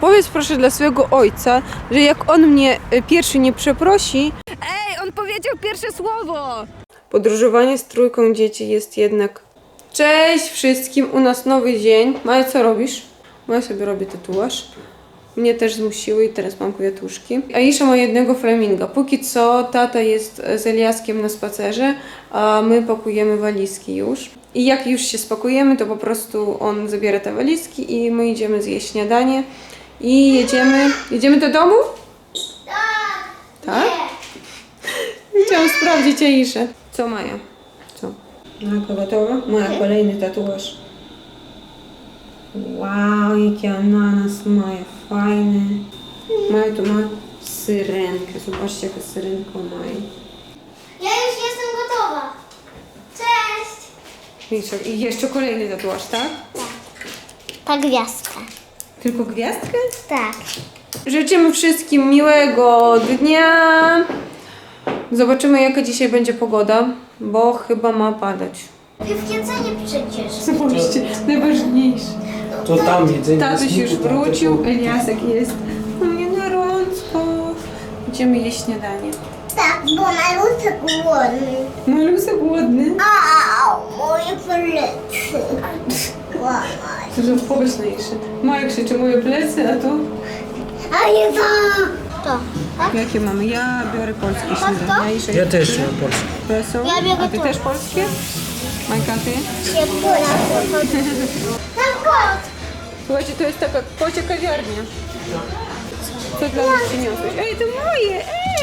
Powiedz proszę dla swojego ojca, że jak on mnie y, pierwszy nie przeprosi, Ej, on powiedział pierwsze słowo! Podróżowanie z trójką dzieci jest jednak. Cześć wszystkim, u nas nowy dzień. Maja, co robisz? Maja sobie robi tatuaż. Mnie też zmusiły i teraz mam kwiatuszki. Aisza ma jednego flaminga. Póki co tata jest z Eliaskiem na spacerze, a my pakujemy walizki już. I jak już się spakujemy, to po prostu on zabiera te walizki i my idziemy zjeść śniadanie. I jedziemy. Jedziemy do domu? Tak. Chciałam sprawdzić Aiszę. Co Maja? Co? Majka gotowa? Maja kolejny tatuaż. Wow, jaki ananas Maja, fajny. Maja tu ma syrenkę. Zobaczcie jaka syrenka u Maji. Ja już jestem gotowa. Cześć! I jeszcze kolejny tatuaż, tak? Ta gwiazdka. Tylko gwiazdkę? Tak. Życzymy wszystkim miłego dnia. Zobaczymy jaka dzisiaj będzie pogoda, bo chyba ma padać. Jedzenie przecież. Zobaczcie, najważniejsze. To tam jedzenie Tatuś już wrócił, Eliasek jest. U mnie gorąco. Idziemy jeść śniadanie. Tak, bo malutek głodny. Malusek głodny. Au, moje plecy. Łamać. Dużo pomyślniejszy. Maja krzyczy moje plecy, a tu? A nie to. To. Tak? Jakie mamy? Ja biorę polskie śniadanie. Ja też mam polski. espresso. Ja biorę A ty to. też polskie? Majka, ty? Pula. Tam kot. Słuchajcie, to jest taka kocia kawiarnia. Co dla nas przyniosłeś? Ej, to moje!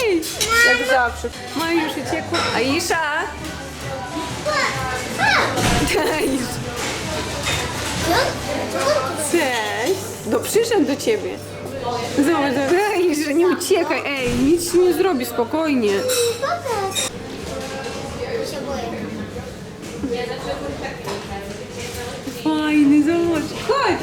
Ej! Jak zawsze. Moje już uciekło. Aisza! Cześć! Cześć! No przyszedł do ciebie. Zobacz. Ej, że nie uciekaj. Ej, nic nie zrobi, spokojnie. Pokaż. Fajny, zobacz. Chodź!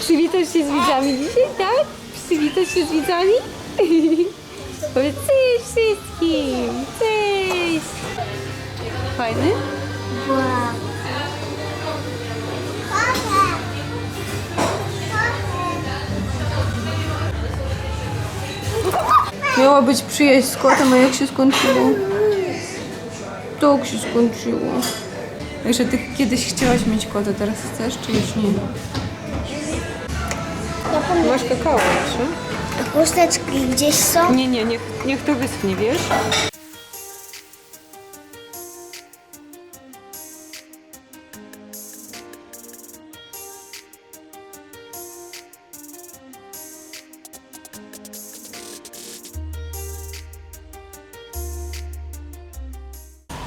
Przywitasz się z widzami dzisiaj, tak? Przywitasz się z widzami? Powiedz cześć wszystkim! Cześć! Fajny? Wow. Miała być przyjaźń z kotem, a jak się skończyło? Tak się skończyło. Jeszcze ty kiedyś chciałaś mieć kota, teraz chcesz, czy już nie? Masz kakao jeszcze? A chusteczki gdzieś są? Nie, nie, niech, niech to wyschnie, wiesz?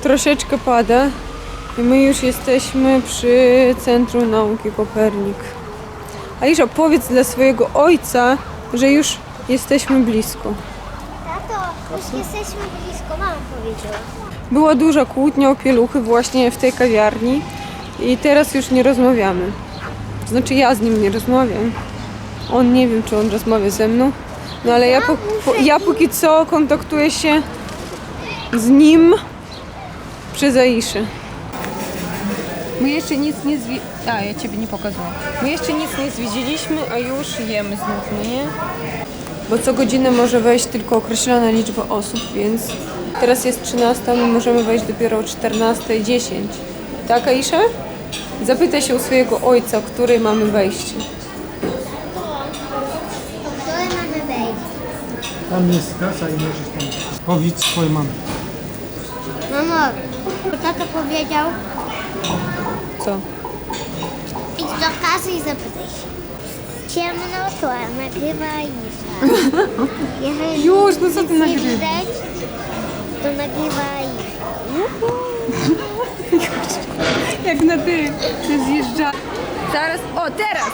Troszeczkę pada i my już jesteśmy przy Centrum Nauki Kopernik. Aisza, powiedz dla swojego ojca, że już jesteśmy blisko. Tato, już jesteśmy blisko, mama powiedziała. Była duża kłótnia o pieluchy właśnie w tej kawiarni i teraz już nie rozmawiamy. Znaczy ja z nim nie rozmawiam. On nie wiem, czy on rozmawia ze mną. No ale ja, po, po, ja póki co kontaktuję się z nim przez Aiszę. My jeszcze nic nie zwi... A, ja Ciebie nie pokazałam. My jeszcze nic nie zwiedziliśmy, a już jemy znów, nie? Bo co godzinę może wejść tylko określona liczba osób, więc teraz jest 13, my możemy wejść dopiero o 14.10. Tak, Aisza? Zapytaj się u swojego ojca, o której mamy wejście. O której mamy wejść? Tam jest kasa i możesz tam. Powiedz swojej mamie. Tata powiedział, Co? idź do kasy i zapytaj się. Ciemno to nagrywa Isza. Jeżeli Już, no co ty nic nie nagrywasz? widać, to nagrywa Isza. Jak na ty, zjeżdża. Zaraz, o teraz!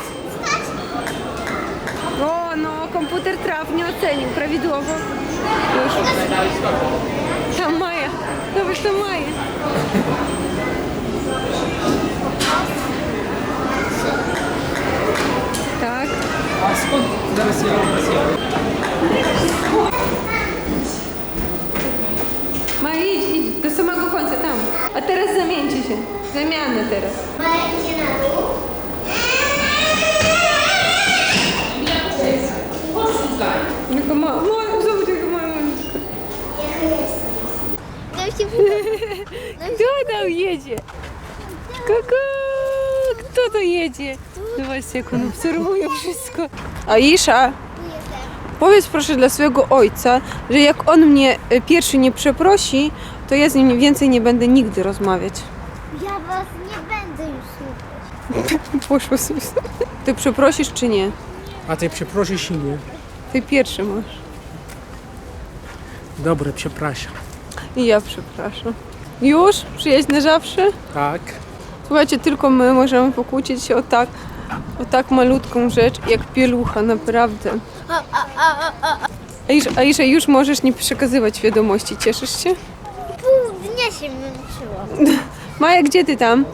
O, no, komputer trafnie ocenił, prawidłowo. Już. Tam що має. Так. А сколько зараз я Маріч, іди, до самого конца там. А зараз замінчися. Зам'яна зараз. Ну, кому? Мой, зовут его моя мамочка. Я się Kto tam jedzie? Koko! Kto to jedzie? Zobaczcie, jak on obserwuje wszystko. Aisza, powiedz proszę dla swojego ojca, że jak on mnie y, pierwszy nie przeprosi, to ja z nim więcej nie będę nigdy rozmawiać. Ja was nie będę już słuchać. Poszło sobie. Ty przeprosisz czy nie? A ty przeprosisz i nie? Ty pierwszy masz. Dobre, przepraszam. I ja przepraszam. Już? Przyjaźń na zawsze? Tak. Słuchajcie, tylko my możemy pokłócić się o tak, o tak malutką rzecz, jak pielucha, naprawdę. Aisza, Aisza, już możesz nie przekazywać wiadomości, cieszysz się? Pół dnia się męczyłam. Maja, gdzie ty tam?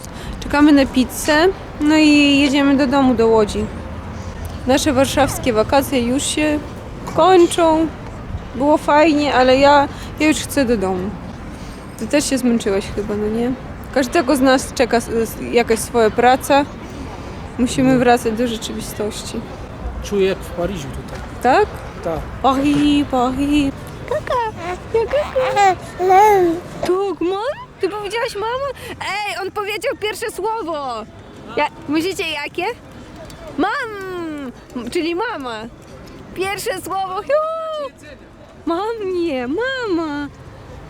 Czekamy na pizzę, no i jedziemy do domu, do Łodzi. Nasze warszawskie wakacje już się kończą. Było fajnie, ale ja, ja już chcę do domu. Ty też się zmęczyłaś chyba, no nie? Każdego z nas czeka jakaś swoja praca. Musimy wracać do rzeczywistości. Czuję jak w Paryżu tutaj. Tak? Tak. Paris, Paris. Kaka, ja kaka. Tak, mam? Ty powiedziałaś mama? Ej, on powiedział pierwsze słowo! Ja, myślicie jakie? Mam! Czyli mama. Pierwsze słowo. Mam nie, mama.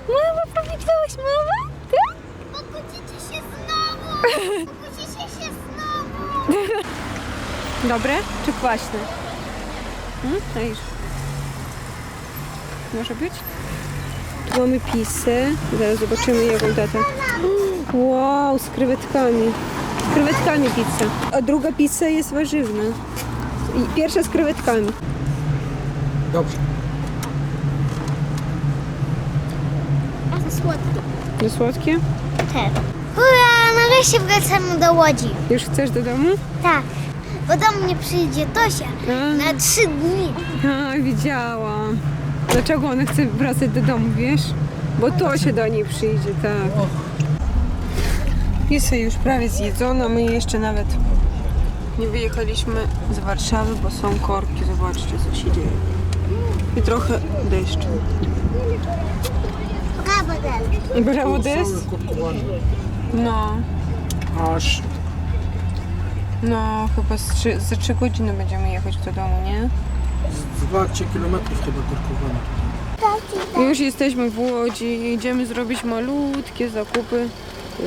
Mama, powiedziałaś mama? Tak? Pokłócicie się znowu! Pokłócicie się znowu! Dobre czy kwaśne? Hmm? Dajesz. Może być? Tu mamy pisę. Zaraz zobaczymy jaką tatę. Wow, z krewetkami. Z krewetkami pizza. A druga pizza jest warzywna. I pierwsza z krewetkami. Dobrze. Słodkie. To słodkie? Tak. Hurra, nareszcie wracamy do Łodzi. Już chcesz do domu? Tak. Bo do mnie przyjdzie Tosia A. na trzy dni. A, widziałam. Dlaczego ona chce wracać do domu, wiesz? Bo to się do niej przyjdzie, tak. Pizza już prawie zjedzona, my jeszcze nawet nie wyjechaliśmy z Warszawy, bo są korki, zobaczcie co się dzieje. I trochę deszczu. Brawo, korkowany. No, Aż no chyba z trzy, za trzy godziny będziemy jechać do domu, nie? z 20 km chyba korkowane. Już jesteśmy w Łodzi, idziemy zrobić malutkie zakupy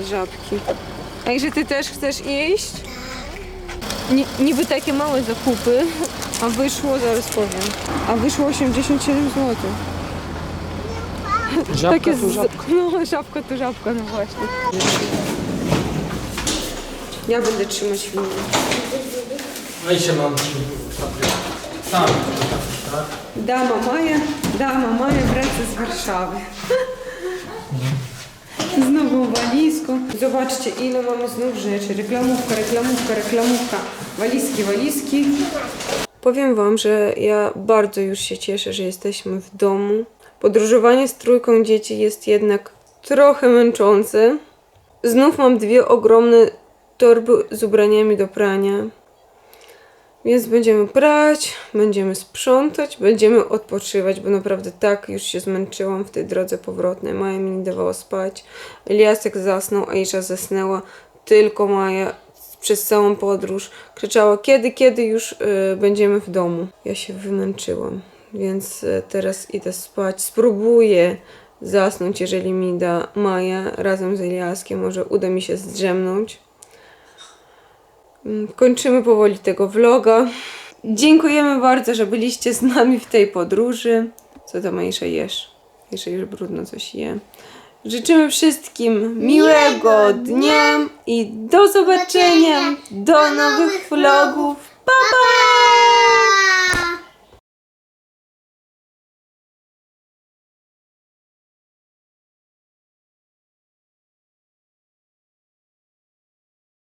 z żabki. A że ty też chcesz iść? Ni, niby takie małe zakupy, a wyszło, zaraz powiem, a wyszło 87 zł. Żabka Takie to z- żabka. No, żabka to żabka, no właśnie. Ja będę trzymać filmik. No i się mam Sam. Tak? Dama Maja, dama Maja wraca z Warszawy. Z nową walizką. Zobaczcie, ile mamy znów rzeczy. Reklamówka, reklamówka, reklamówka. Walizki, walizki. Powiem Wam, że ja bardzo już się cieszę, że jesteśmy w domu. Podróżowanie z trójką dzieci jest jednak trochę męczące. Znów mam dwie ogromne torby z ubraniami do prania. Więc będziemy prać, będziemy sprzątać, będziemy odpoczywać, bo naprawdę tak już się zmęczyłam w tej drodze powrotnej. Maja mi nie dawała spać. Eliasek zasnął, Aisza zasnęła. Tylko Maja przez całą podróż krzyczała, kiedy, kiedy już y, będziemy w domu. Ja się wymęczyłam, więc y, teraz idę spać. Spróbuję zasnąć, jeżeli mi da Maja razem z Eliaskiem. Może uda mi się zdrzemnąć. Mm, Kończymy powoli tego vloga. Dziękujemy bardzo, że byliście z nami w tej podróży. Co tam Aisza jesz? Jeszcze już brudno coś je. Życzymy wszystkim miłego dnia i do zobaczenia, do nowych vlogów. Pa, pa!